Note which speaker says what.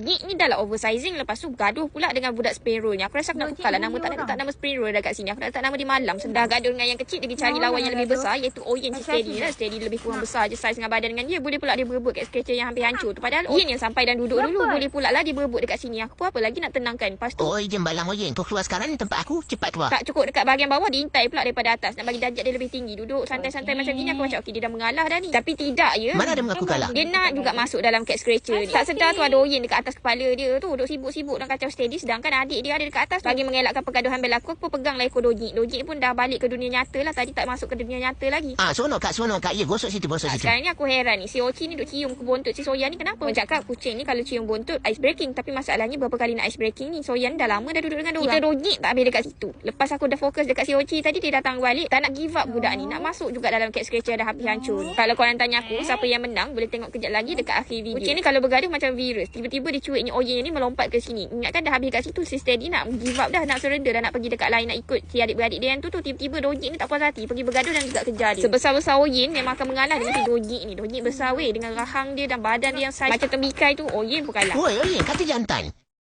Speaker 1: Gig ni dah lah oversizing. Lepas tu gaduh pula dengan budak spring roll ni Aku rasa aku nak tukar lah Nama tak nak letak nama spring roll dekat sini. Aku nak letak nama dia malam. Sendah gaduh dengan yang kecil Dia pergi cari lawan yang
Speaker 2: yang
Speaker 1: lebih besar. Iaitu Oyen si Steady
Speaker 2: ni.
Speaker 1: lah. Steady lebih kurang besar je Saiz dengan badan dengan dia. Boleh pula dia berebut kat scratcher yang hampir hancur tu. Padahal Oyen yang sampai dan duduk dulu? Boleh pula lah dia berebut dekat sini. Aku pun apa lagi nak tenangkan? Lepas tu
Speaker 3: Oi, jembalang Oyen. Kau keluar sekarang tempat aku. Cepat keluar.
Speaker 1: tak cukup dekat bahagian bawah Diintai pula daripada atas. Nak bagi darjat dia lebih tinggi. Duduk santai-santai macam gini Aku macam okay dia dah mengalah dah ni. Tapi tidak ya.
Speaker 3: Mana ada mengaku kalah?
Speaker 1: Dia nak juga masuk dalam cat scratcher ni. Tak sedar tu ada oyen dekat atas kepala dia tu. Duduk sibuk-sibuk dan kacau steady. Sedangkan adik dia ada dekat atas. Bagi mengelakkan pergaduhan berlaku, aku pun pegang lah ekor Dojik. Dojik pun dah balik ke dunia nyata lah. Tadi tak masuk ke dunia nyata lagi.
Speaker 3: Ah, seronok kak, seronok kak. Ya, gosok situ, gosok situ.
Speaker 1: Sekarang ni aku heran ni. Si Oci ni duk cium ke bontot si Soyan ni kenapa? Orang cakap kucing ni kalau cium bontot ice breaking. Tapi masalahnya berapa kali nak ice breaking ni. Soyan dah lama dah duduk dengan dia. Kita Dojik tak habis dekat situ. Lepas aku dah fokus dekat si Oci tadi dia datang balik. Tak nak give up budak ni. Nak masuk juga dalam cat scratcher dah habis hancur ni. Kalau korang tanya aku siapa yang menang boleh tengok kejap lagi dekat akhir video. Kucing ni kalau bergaduh macam virus. Tiba-tiba dia cuiknya Oyen ni melompat ke sini. Ingatkan dah habis kat situ si Steady nak give up dah. Nak surrender dah nak pergi dekat lain nak ikut si adik-beradik dia yang tu tu. Tiba-tiba Dojik ni tak puas hati. Pergi bergaduh dan juga kejar dia. Sebesar-besar Oyen memang akan mengalah dengan si Dojik ni. Dojik besar weh dengan rahang dia dan badan dia yang saiz macam tembikai tu. Oyen pun kalah.
Speaker 3: Oi, Oyen, kata jantan.